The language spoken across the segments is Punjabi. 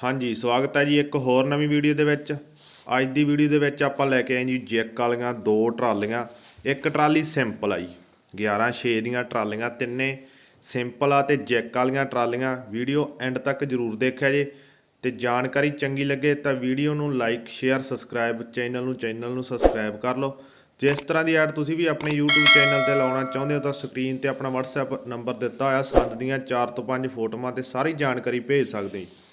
ਹਾਂਜੀ, ਸਵਾਗਤ ਹੈ ਜੀ ਇੱਕ ਹੋਰ ਨਵੀਂ ਵੀਡੀਓ ਦੇ ਵਿੱਚ। ਅੱਜ ਦੀ ਵੀਡੀਓ ਦੇ ਵਿੱਚ ਆਪਾਂ ਲੈ ਕੇ ਆਏ ਜੀ ਜੈਕ ਵਾਲੀਆਂ ਦੋ ਟਰਾਲੀਆਂ। ਇੱਕ ਟਰਾਲੀ ਸਿੰਪਲ ਆ ਜੀ 11 6 ਦੀਆਂ ਟਰਾਲੀਆਂ, ਤਿੰਨੇ ਸਿੰਪਲ ਆ ਤੇ ਜੈਕ ਵਾਲੀਆਂ ਟਰਾਲੀਆਂ। ਵੀਡੀਓ ਐਂਡ ਤੱਕ ਜਰੂਰ ਦੇਖਿਆ ਜੇ ਤੇ ਜਾਣਕਾਰੀ ਚੰਗੀ ਲੱਗੇ ਤਾਂ ਵੀਡੀਓ ਨੂੰ ਲਾਈਕ, ਸ਼ੇਅਰ, ਸਬਸਕ੍ਰਾਈਬ, ਚੈਨਲ ਨੂੰ ਚੈਨਲ ਨੂੰ ਸਬਸਕ੍ਰਾਈਬ ਕਰ ਲਓ। ਜਿਸ ਤਰ੍ਹਾਂ ਦੀ ਐਡ ਤੁਸੀਂ ਵੀ ਆਪਣੇ YouTube ਚੈਨਲ ਤੇ ਲਾਉਣਾ ਚਾਹੁੰਦੇ ਹੋ ਤਾਂ ਸਕਰੀਨ ਤੇ ਆਪਣਾ WhatsApp ਨੰਬਰ ਦਿੱਤਾ ਹੋਇਆ, ਸੰਦ ਦੀਆਂ 4 ਤੋਂ 5 ਫੋਟੋਆਂ ਤੇ ਸਾਰੀ ਜਾਣਕਾਰੀ ਭੇਜ ਸਕਦੇ ਹੋ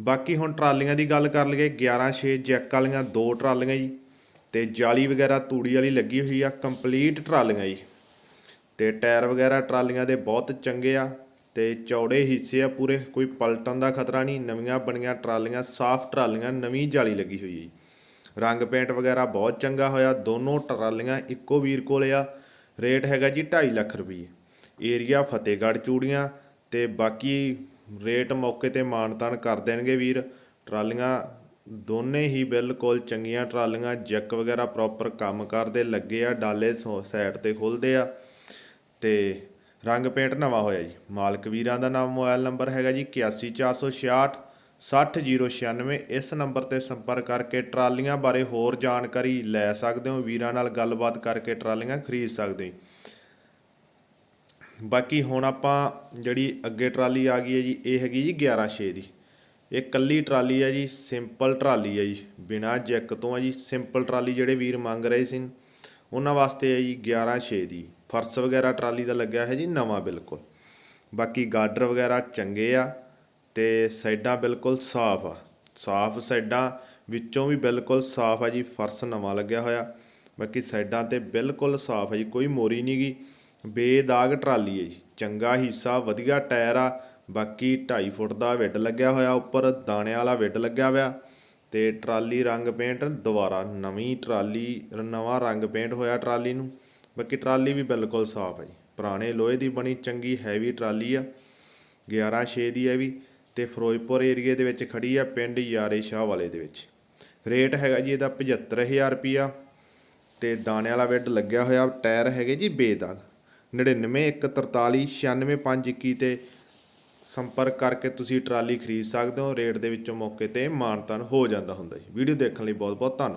ਬਾਕੀ ਹੁਣ ਟਰਾਲੀਆਂ ਦੀ ਗੱਲ ਕਰ ਲਈਏ 11 6 ਜੈਕ ਵਾਲੀਆਂ, ਦੋ ਟਰਾਲੀਆਂ ਜੀ, ਤੇ ਜਾਲੀ ਵਗੈਰਾ ਤੂੜੀ ਵਾਲੀ ਲੱਗੀ ਹੋਈ ਆ, ਕੰਪਲੀਟ ਟਰਾਲੀਆਂ ਜੀ। ਤੇ ਟਾਇਰ ਵਗੈਰਾ ਟਰਾਲੀਆਂ ਦੇ ਬਹੁਤ ਚੰਗੇ ਆ, ਤੇ ਚੌੜੇ ਹਿੱਸੇ ਆ ਪੂਰੇ, ਕੋਈ ਪਲਟਣ ਦਾ ਖਤਰਾ ਨਹੀਂ, ਨਵੀਆਂ ਬਣੀਆਂ ਟਰਾਲੀਆਂ, ਸਾਫ਼ ਟਰਾਲੀਆਂ, ਨਵੀਂ ਜਾਲੀ ਲੱਗੀ ਹੋਈ ਹੈ ਜੀ। ਰੰਗ ਪੇਂਟ ਵਗੈਰਾ ਬਹੁਤ ਚੰਗਾ ਹੋਇਆ, ਦੋਨੋਂ ਟਰਾਲੀਆਂ ਇੱਕੋ ਵੀਰ ਕੋਲ ਆ, ਰੇਟ ਹੈਗਾ ਜੀ 2.5 ਲੱਖ ਰੁਪਏ ਏਰੀਆ ਫਤਿਹਗੜ੍ਹ ਚੂੜੀਆਂ, ਤੇ ਬਾਕੀ ਰੇਟ ਮੌਕੇ ਤੇ ਮਾਨਤਾਨ ਕਰ ਦੇਣਗੇ ਵੀਰ। ਟਰਾਲੀਆਂ ਦੋਨੇ ਹੀ ਬਿਲਕੁਲ ਚੰਗੀਆਂ ਟਰਾਲੀਆਂ, ਜੈਕ ਵਗੈਰਾ ਪ੍ਰੋਪਰ ਕੰਮ ਕਰਦੇ ਲੱਗੇ ਆ, ਡਾਲੇ ਸਾਈਡ ਤੇ ਖੁੱਲਦੇ ਆ। ਤੇ ਰੰਗ ਪੇਂਟ ਨਵਾਂ ਹੋਇਆ ਜੀ। ਮਾਲਕ ਵੀਰਾਂ ਦਾ ਨਾਮ, ਮੋਬਾਈਲ ਨੰਬਰ ਹੈਗਾ ਜੀ 81466 60096 ਇਸ ਨੰਬਰ ਤੇ ਸੰਪਰਕ ਕਰਕੇ ਟਰਾਲੀਆਂ ਬਾਰੇ ਹੋਰ ਜਾਣਕਾਰੀ ਲੈ ਸਕਦੇ ਹੋ। ਵੀਰਾਂ ਨਾਲ ਗੱਲਬਾਤ ਕਰਕੇ ਟਰਾਲੀਆਂ ਖਰੀਦ ਸਕਦੇ ਹੋ ਬਾਕੀ ਹੁਣ ਆਪਾਂ ਜਿਹੜੀ ਅੱਗੇ ਟਰਾਲੀ ਆ ਗਈ ਹੈ ਜੀ, ਇਹ ਹੈਗੀ ਜੀ 11 6 ਦੀ। ਇਹ ਕੱਲੀ ਟਰਾਲੀ ਹੈ ਜੀ, ਸਿੰਪਲ ਟਰਾਲੀ ਹੈ ਜੀ। ਬਿਨਾ ਜੈਕ ਤੋਂ ਹੈ ਜੀ, ਸਿੰਪਲ ਟਰਾਲੀ ਜਿਹੜੇ ਵੀਰ ਮੰਗ ਰਹੇ ਸੀ। ਉਹਨਾਂ ਵਾਸਤੇ ਹੈ ਜੀ 11 6 ਦੀ। ਫਰਸ਼ ਵਗੈਰਾ ਟਰਾਲੀ ਦਾ ਲੱਗਿਆ ਹੈ ਜੀ ਨਵਾਂ ਬਿਲਕੁਲ। ਬਾਕੀ ਗਾਡਰ ਵਗੈਰਾ ਚੰਗੇ ਆ ਤੇ ਸਾਈਡਾਂ ਬਿਲਕੁਲ ਸਾਫ਼ ਆ। ਸਾਫ਼ ਸਾਈਡਾਂ ਵਿੱਚੋਂ ਵੀ ਬਿਲਕੁਲ ਸਾਫ਼ ਆ ਜੀ, ਫਰਸ਼ ਨਵਾਂ ਲੱਗਿਆ ਹੋਇਆ। ਬਾਕੀ ਸਾਈਡਾਂ ਤੇ ਬਿਲਕੁਲ ਸਾਫ਼ ਹੈ ਜੀ, ਕੋਈ ਮੋਰੀ ਨਹੀਂ ਗੀ। ਬੇਦਾਗ ਟਰਾਲੀ ਹੈ ਜੀ। ਚੰਗਾ ਹਿੱਸਾ, ਵਧੀਆ ਟਾਇਰ ਆ। ਬਾਕੀ 2.5 ਫੁੱਟ ਦਾ ਵਿੱਡ ਲੱਗਿਆ ਹੋਇਆ ਉੱਪਰ ਦਾਣੇ ਵਾਲਾ ਵਿੱਡ ਲੱਗਿਆ ਹੋਇਆ। ਤੇ ਟਰਾਲੀ ਰੰਗ ਪੇਂਟ, ਦੁਬਾਰਾ ਨਵੀਂ ਟਰਾਲੀ, ਨਵਾਂ ਰੰਗ ਪੇਂਟ ਹੋਇਆ ਟਰਾਲੀ ਨੂੰ। ਬਾਕੀ ਟਰਾਲੀ ਵੀ ਬਿਲਕੁਲ ਸਾਫ਼ ਹੈ ਜੀ। ਪੁਰਾਣੇ ਲੋਹੇ ਦੀ ਬਣੀ, ਚੰਗੀ ਹੈਵੀ ਟਰਾਲੀ ਆ। 11 6 ਦੀ ਹੈ ਵੀ। ਤੇ ਫਿਰੋਜ਼ਪੁਰ ਏਰੀਏ ਦੇ ਵਿੱਚ ਖੜੀ ਆ, ਪਿੰਡ ਯਾਰੇ ਸ਼ਾਹ ਵਾਲੇ ਦੇ ਵਿੱਚ। ਰੇਟ ਹੈਗਾ ਜੀ ਇਹਦਾ 75000 ਰੁਪਿਆ ਤੇ ਦਾਣੇ ਵਾਲਾ ਵਿੱਡ ਲੱਗਿਆ ਹੋਇਆ, ਟਾਇਰ ਹੈਗੇ ਜੀ ਬੇਦਾਗ। 9914396521 ਤੇ ਸੰਪਰਕ ਕਰਕੇ ਤੁਸੀਂ ਟਰਾਲੀ ਖਰੀਦ ਸਕਦੇ ਹੋ। ਰੇਟ ਦੇ ਵਿੱਚੋਂ ਮੌਕੇ ਤੇ ਮਾਨਤਨ ਹੋ ਜਾਂਦਾ ਹੁੰਦਾ ਜੀ। ਵੀਡੀਓ ਦੇਖਣ ਲਈ ਬਹੁਤ ਬਹੁਤ ਧੰਨਵਾਦ।